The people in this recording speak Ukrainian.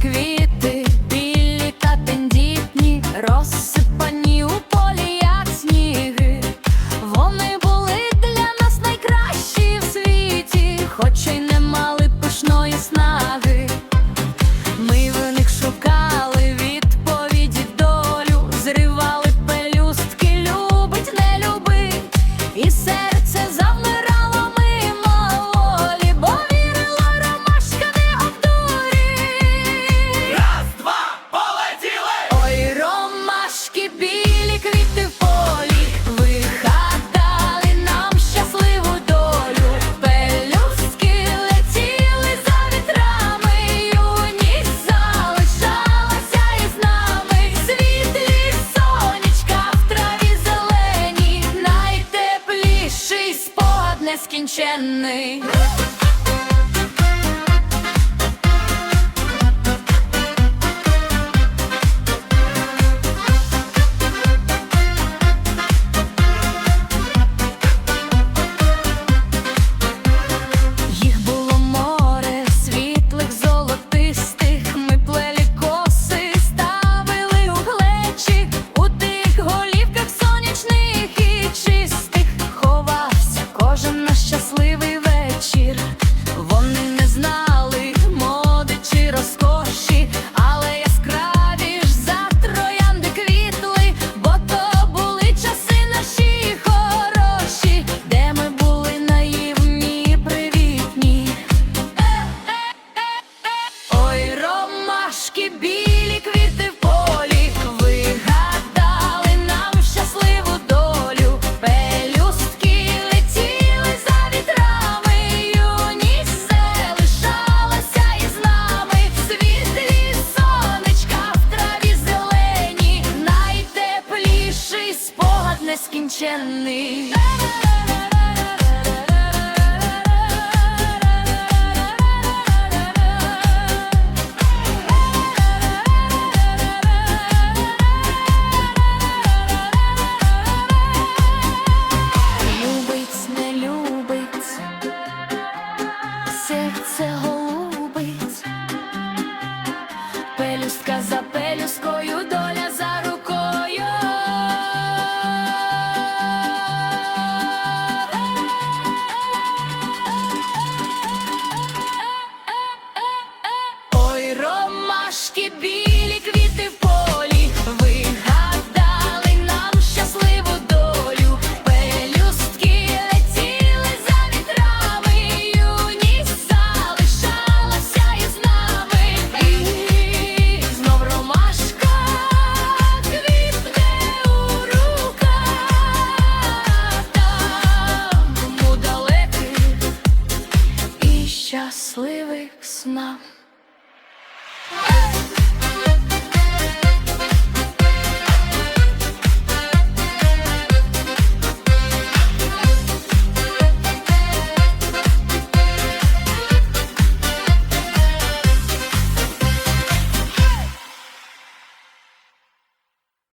creep нескінченний. наречений. Любить, не любить, серце голова. щасливих снам.